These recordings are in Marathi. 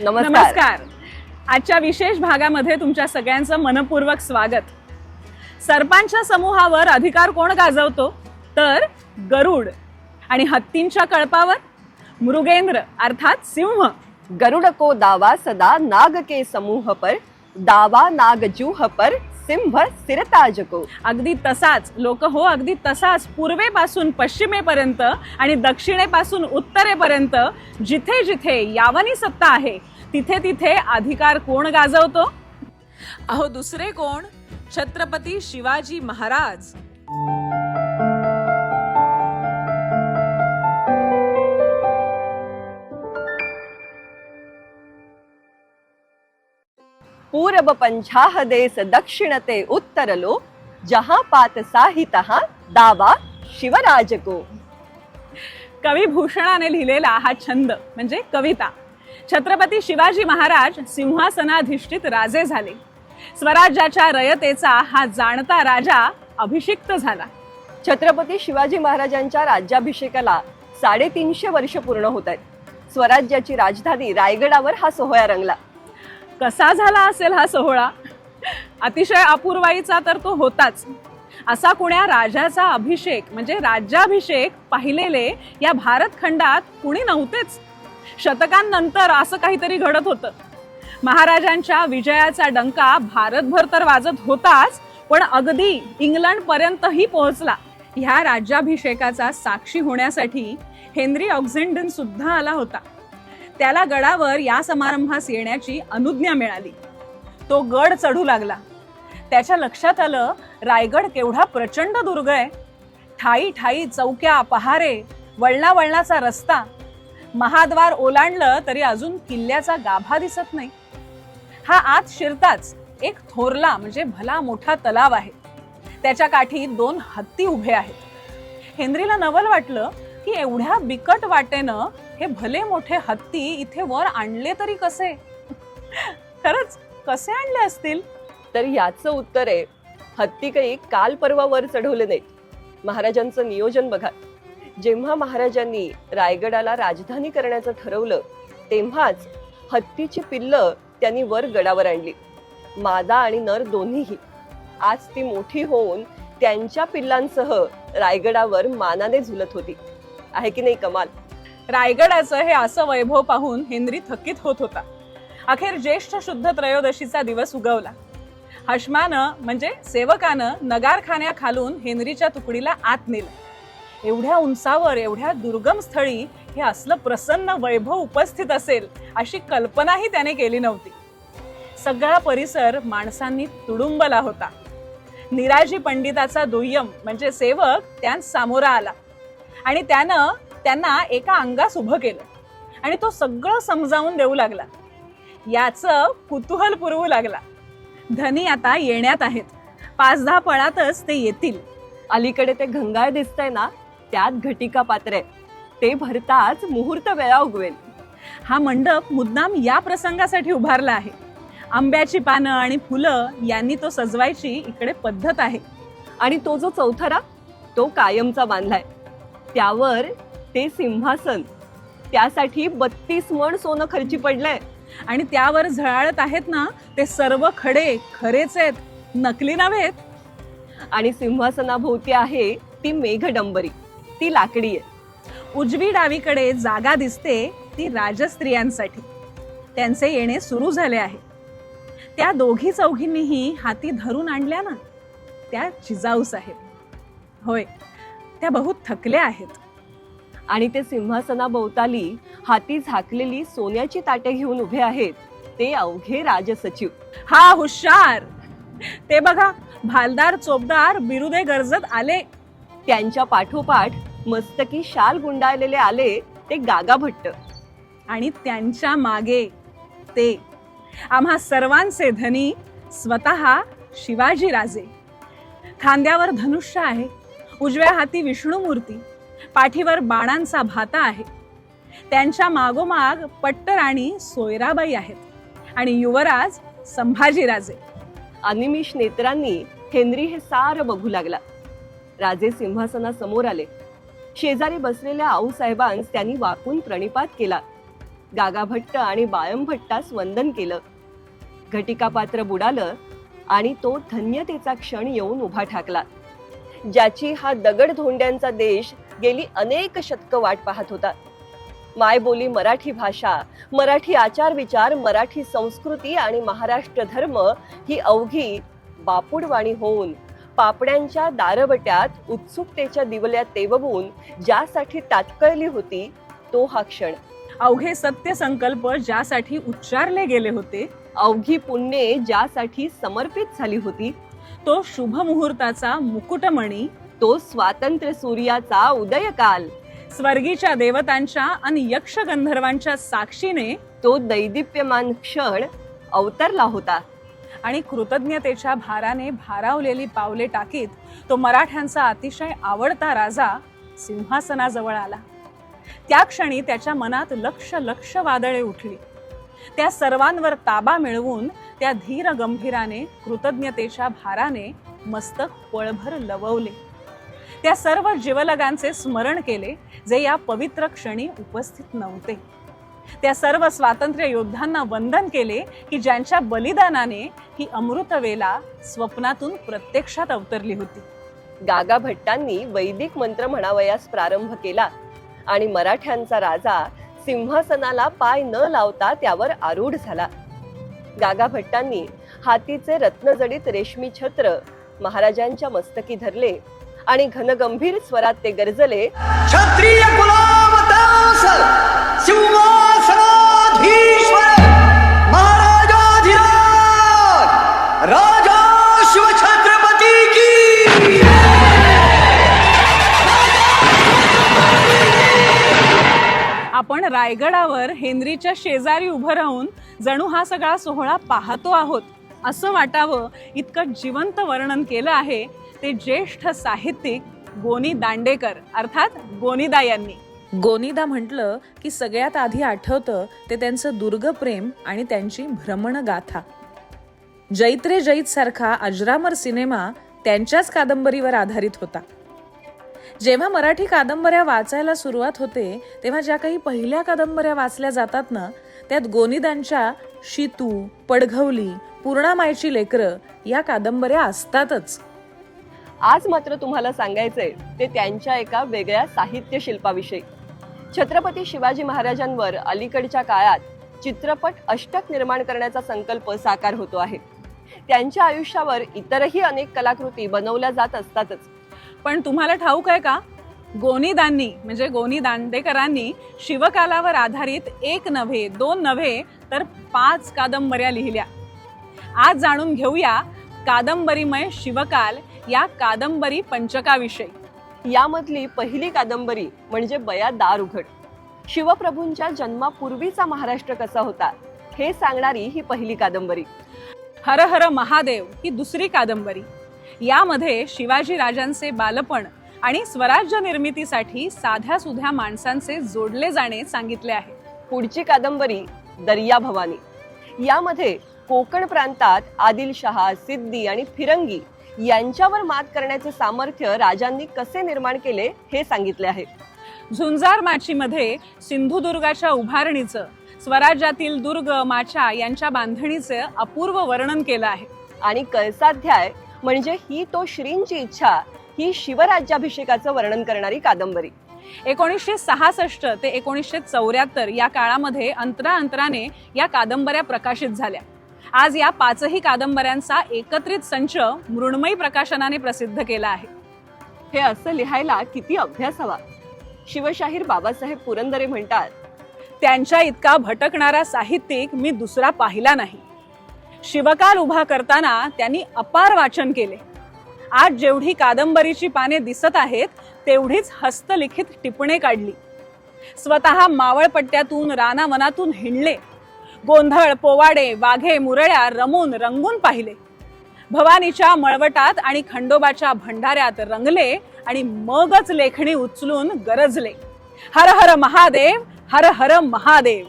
नमस्कार. नमस्कार. आजच्या विशेष भागामध्ये तुमच्या सगळ्यांचं मनपूर्वक स्वागत. सर्पांच्या समूहावर अधिकार कोण गाजवतो? तर गरुड आणि हत्तींच्या कळपावर मृगेंद्र अर्थात सिंह. गरुड को दावा सदा नाग के समूह पर दावा नाग जूह पर सिंह सिरताज को अगदी तसाच. लोक हो अगदी तसाच. पूर्वेपासून पश्चिमेपर्यंत आणि दक्षिणेपासून उत्तरेपर्यंत जिथे जिथे यावनी सत्ता आहे तिथे तिथे अधिकार कोण गाजवतो? अहो दुसरे कोण? छत्रपती शिवाजी महाराज. पूरब पंछाह देश दक्षिण ते उत्तर लो जहां पात साहित दावा शिवराज को कवी भूषणाने लिहिलेला हा छंद म्हणजे कविता. छत्रपती शिवाजी महाराज सिंहासनाधिष्ठित राजे झाले. स्वराज्याच्या रयतेचा हा जाणता राजा अभिषिक्त झाला. छत्रपती शिवाजी महाराजांच्या राज्याभिषेकाला साडेतीनशे वर्ष पूर्ण होत आहेत. स्वराज्याची राजधानी रायगडावर हा सोहळा रंगला. कसा झाला असेल हा सोहळा? अतिशय अपूर्वाईचा तर तो होताच. असा कुण्या राजाचा अभिषेक म्हणजे राज्याभिषेक पाहिलेले या भारत खंडात कुणी नव्हतेच. शतकांनंतर असं काहीतरी घडत होतं. महाराजांच्या विजयाचा डंका भारतभर तर वाजत होताच पण अगदी इंग्लंडपर्यंतही पोहोचला. ह्या राज्याभिषेकाचा साक्षी होण्यासाठी हेनरी ऑक्झिंडन सुद्धा आला होता. त्याला गडावर या समारंभास येण्याची अनुज्ञा मिळाली. तो गड चढू लागला. त्याच्या लक्षात आलं रायगड केवढा प्रचंड दुर्ग आहे. ठाई ठाई चौक्या पहारे वळणा वळणाचा रस्ता. महाद्वार ओलांडलं तरी अजून किल्ल्याचा गाभा दिसत नाही. हा आत शिरताच एक थोरला म्हणजे भला मोठा तलाव आहे. त्याच्या काठी दोन हत्ती उभे आहेत. हेनरीला नवल वाटलं की एवढ्या बिकट वाटेनं हे भले मोठे हत्ती इथे वर आणले तरी कसे? खरंच कसे आणले असतील? तर याचं उत्तर आहे हत्ती काही काल परवा वर चढवले नाहीत. महाराजांचं नियोजन बघा. जेव्हा महाराजांनी रायगडाला राजधानी करण्याचं ठरवलं तेव्हाच हत्तीची पिल्लं त्यांनी वर गडावर आणली. मादा आणि नर दोन्हीही. आज ती मोठी होऊन त्यांच्या पिल्लांसह रायगडावर मानाने झुलत होती. आहे की नाही कमाल? रायगडाचं हे असं वैभव पाहून हेनरी थकीत होत होता. अखेर ज्येष्ठ शुद्ध त्रयोदशीचा दिवस उगवला. हश्मानं म्हणजे सेवकानं नगारखान्या खालून हेनरीच्या तुकडीला आत नेलं. एवढ्या उंचावर एवढ्या दुर्गम स्थळी हे असलं प्रसन्न वैभव उपस्थित असेल अशी कल्पनाही त्याने केली नव्हती. सगळा परिसर माणसांनी तुडुंबला होता. निराजी पंडिताचा दुय्यम म्हणजे सेवक त्यात सामोरा आला. आणि त्यानं त्यांना एका अंगास उभं केलं. आणि तो सगळं समजावून देऊ लागला. याचं कुतूहल पुरवू लागला. धनी आता येण्यात आहेत. पाच दहा पळातच ते येतील. अलीकडे ते घंगाळ दिसतंय ना त्यात घटिका पात्र आहे. ते भरताच मुहूर्त वेळा उगवेल. हा मंडप मुद्दाम या प्रसंगासाठी उभारला आहे. आंब्याची पानं आणि फुलं यांनी तो सजवायची इकडे पद्धत आहे. आणि तो जो चौथरा तो कायमचा बांधलाय. त्यावर ते सिंहासन. त्यासाठी बत्तीस मण सोनं खर्ची पडलंय. आणि त्यावर झळाळत आहेत ना ते सर्व खडे खरेच आहेत. नकली नव्हेत. आणि सिंहासनाभोवती आहे ती मेघडंबरी. ती लाकडी आहे. उजवी डावीकडे जागा दिसते ती राजस्त्रियांसाठी. त्यांचे येणे सुरू झाले आहे. त्या दोघी चौघींनीही हाती धरून आणल्या ना. त्या जिजाऊस आहेत होय. त्या बहुत थकल्या आहेत. आणि ते सिंहासनाभोवताली हाती झाकलेली सोन्याची ताटे घेऊन उभे आहेत ते अवघे राजसचिव. हा हुशार. ते बघा भालदार चोपदार बिरुदे गरजत आले. त्यांच्या पाठोपाठ मस्तकी शाल गुंडाळलेले आले ते गागा भट्ट. आणि त्यांच्या मागे ते. आम्हा सर्वांचे धनी स्वतः शिवाजी राजे खांद्यावर धनुष्य आहे. उजव्या हाती विष्णू मूर्ती पाठीवर बाणांचा भाता आहे. त्यांच्या मागोमाग पट्टराणी सोयराबाई आहेत आणि युवराज संभाजीराजे. अनिमिष नेत्रांनी हेनरी हे सारं बघू लागला. राजे सिंहासनासमोर आले. शेजारी बसलेल्या आऊसाहेबांस त्यांनी वाकून प्रणिपात केला. गागाभट्ट आणि बाळंभट्टास वंदन केलं. घटिका पात्र बुडालं आणि तो धन्यतेचा क्षण येऊन उभा ठाकला. ज्याची हा दगड धोंड्यांचा देश गेली अनेक शतक वाट पाहत होता. मायबोली मराठी भाषा मराठी आचार विचार मराठी संस्कृती आणि महाराष्ट्र धर्म ही अवघी बापुडवाणी होऊन पापड्यांच्या दारवट्यात उत्सुकतेच्या दिवल्या तेववून ज्यासाठी तात्कळली होती तो हा क्षण. अवघे सत्य संकल्प ज्यासाठी उच्चारले गेले होते अवघी पुण्ये ज्यासाठी समर्पित झाली होती तो शुभ मुहूर्ताचा मुकुटमणी तो स्वातंत्र्य सूर्याचा उदयकाल. स्वर्गीच्या देवतांच्या आणि यक्ष गंधर्वांच्या साक्षीने तो दैदिप्यमान क्षण अवतरला होता. आणि कृतज्ञतेच्या भाराने भारावलेली पावले टाकीत तो मराठ्यांचा अतिशय आवडता राजा सिंहासनाजवळ आला. त्या क्षणी त्याच्या मनात लक्ष लक्ष वादळे उठली. त्या सर्वांवर ताबा मिळवून त्या धीर गंभीराने कृतज्ञतेच्या भाराने मस्तक पळभर लववले. त्या सर्व जीवलगांचे स्मरण केले जे या पवित्र क्षणी उपस्थित नव्हते. त्या सर्व स्वातंत्र्य योद्धांना वंदन केले की ज्यांच्या बलिदानाने ही अमृतवेला स्वप्नातून प्रत्यक्षात अवतरली होती. गागा भट्टांनी वैदिक मंत्र म्हणावयास प्रारंभ केला आणि मराठ्यांचा राजा सिंहासनाला पाय न लावता त्यावर आरूढ झाला. गागा भट्टांनी हातीचे रत्नजडित रेशमी छत्र महाराजांच्या मस्तकी धरले आणि घनगंभीर स्वरात ते गरजले. क्षत्रिय आपण रायगडावर हेनरीच्या शेजारी उभं राहून जणू हा सगळा सोहळा पाहतो आहोत. असं वाटावं इतकं जिवंत वर्णन केलं आहे ते ज्येष्ठ साहित्यिक गोनी दांडेकर अर्थात गोनीदा यांनी. गोनीदा म्हटलं की सगळ्यात आधी आठवतं ते त्यांचं दुर्गप्रेम आणि त्यांची भ्रमणगाथा जैत्रे जैत सारखा अजरामर सिनेमा त्यांच्याच कादंबरीवर आधारित होता. जेव्हा मराठी कादंबऱ्या वाचायला सुरुवात होते तेव्हा ज्या काही पहिल्या कादंबऱ्या वाचल्या जातात ना त्यात गोनिदांच्या शितू पडघवली पूर्णामायची लेकरं या कादंबऱ्या असतातच. आज मात्र तुम्हाला सांगायचंय ते त्यांच्या एका वेगळ्या साहित्य शिल्पाविषयी. छत्रपती शिवाजी महाराजांवर अलीकडच्या काळात चित्रपट अष्टक निर्माण करण्याचा संकल्प साकार होतो आहे. त्यांच्या आयुष्यावर इतरही अनेक कलाकृती बनवल्या जात असतातच. पण तुम्हाला ठाऊक आहे का? गोनीदांनी म्हणजे गोनी दांडेकरांनी शिवकालावर आधारित एक नव्हे दोन नव्हे तर पाच कादंबऱ्या लिहिल्या. आज जाणून घेऊया कादंबरीमय शिवकाल या कादंबरी पंचकाविषयी. यामधली पहिली कादंबरी म्हणजे बया दार उघड शिवप्रभूंच्या जन्मापूर्वीचा महाराष्ट्र कसा होता हे सांगणारी ही पहिली कादंबरी. हर हर महादेव ही दुसरी कादंबरी. यामध्ये शिवाजी राजांचे बालपण आणि स्वराज्य निर्मितीसाठी साध्या सुध्या माणसांचे जोडले जाणे सांगितले आहे. पुढची कादंबरी दर्या भवानी. यामध्ये कोकण प्रांतात आदिलशहा सिद्दी आणि फिरंगी यांच्यावर मात करण्याचे सामर्थ्य राजांनी कसे निर्माण केले हे सांगितले आहे. झुंजार माचीमध्ये सिंधुदुर्गाच्या उभारणीचं स्वराज्यातील दुर्ग माचा यांच्या बांधणीचे अपूर्व वर्णन केलं आहे. आणि कळसाध्याय म्हणजे ही तो श्रींची इच्छा ही शिवराज्याभिषेकाचं वर्णन करणारी कादंबरी. एकोणीसशे सहासष्ट ते एकोणीसशे चौऱ्याहत्तर या काळामध्ये अंतरा अंतराने या कादंबऱ्या प्रकाशित झाल्या. आज या पाचही कादंबऱ्यांचा एकत्रित संच मृण्मयी प्रकाशनाने प्रसिद्ध केला आहे. हे असं लिहायला किती अभ्यास हवा. शिवशाहीर बाबासाहेब पुरंदरे म्हणतात त्यांच्या इतका भटकणारा साहित्यिक मी दुसरा पाहिला नाही. शिवकाल उभा करताना त्यांनी अपार वाचन केले. आज जेवढी कादंबरीची पाने दिसत आहेत तेवढीच हस्तलिखित टिपणे काढली. स्वतः मावळपट्ट्यातून रानावनातून हिंडले. गोंधळ पोवाडे वाघे मुरळ्या रमून रंगून पाहिले. भवानीच्या मळवटात आणि खंडोबाच्या भंडाऱ्यात रंगले आणि मगच लेखणी उचलून गरजले. हर हर महादेव हर हर महादेव.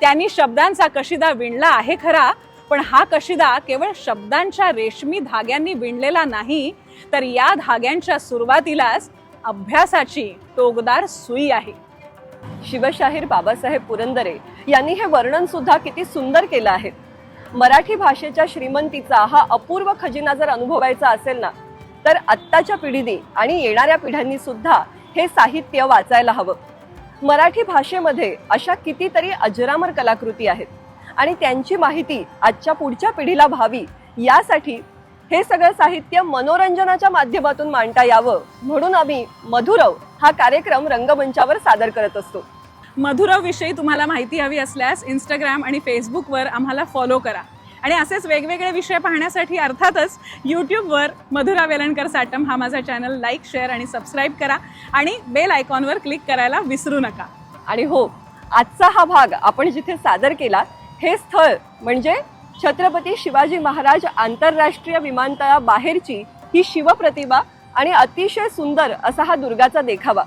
त्यांनी शब्दांचा कशिदा विणला आहे खरा पण हा कशिदा केवळ शब्दांच्या रेशमी धाग्यांनी विणलेला नाही तर या धाग्यांच्या सुरुवातीलाच अभ्यासाची टोकदार सुई आहे. शिवशाहीर बाबासाहेब पुरंदरे यांनी हे वर्णन सुद्धा किती सुंदर केलं आहे. मराठी भाषेच्या श्रीमंतीचा हा अपूर्व खजिना जर अनुभवायचा असेल ना तर आत्ताच्या पिढीने आणि येणाऱ्या पिढ्यांनी सुद्धा हे साहित्य वाचायला हवं. मराठी भाषेमध्ये अशा कितीतरी अजरामर कलाकृती आहेत. आणि त्यांची माहिती आजच्या पुढच्या पिढीला व्हावी. यासाठी हे सगळं साहित्य मनोरंजनाच्या माध्यमातून मांडता यावं. म्हणून आम्ही मधुरव हा कार्यक्रम रंगमंचावर सादर करत असतो. मधुरव विषयी तुम्हाला माहिती हवी असल्यास इंस्टाग्राम आणि फेसबुकवर आम्हाला फॉलो करा. आणि असेच वेगवेगळे विषय पाहण्यासाठी अर्थातच यूट्यूबवर मधुरा वेलणकर साटम हा माझा चॅनल लाईक शेअर आणि सबस्क्राईब करा. आणि बेल आयकॉनवर क्लिक करायला विसरू नका. आणि हो आजचा हा भाग आपण जिथे सादर केला हे स्थळ म्हणजे छत्रपती शिवाजी महाराज आंतरराष्ट्रीय विमानतळाबाहेरची ही शिवप्रतिभा आणि अतिशय सुंदर असा हा दुर्गाचा देखावा.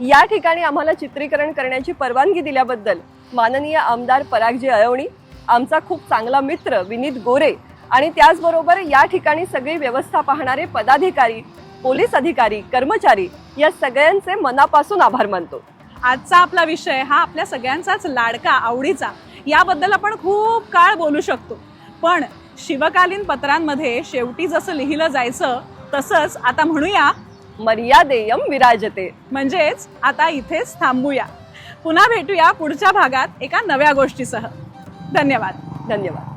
या ठिकाणी आम्हाला चित्रीकरण करण्याची परवानगी दिल्याबद्दल माननीय आमदार परागजी अळवणी आमचा खूप चांगला मित्र विनीत गोरे आणि त्याचबरोबर या ठिकाणी सगळी व्यवस्था पाहणारे पदाधिकारी पोलीस अधिकारी कर्मचारी या सगळ्यांचे मनापासून आभार मानतो. आजचा आपला विषय हा आपल्या सगळ्यांचाच लाडका आवडीचा. याबद्दल आपण खूप काळ बोलू शकतो. पण शिवकालीन पत्रांमध्ये शेवटी जसं लिहिलं जायचं तसंच आता म्हणूया मर्यादेयम विराजते. म्हणजेच आता इथेच थांबूया. पुन्हा भेटूया पुढच्या भागात एका नव्या गोष्टीसह. धन्यवाद. धन्यवाद.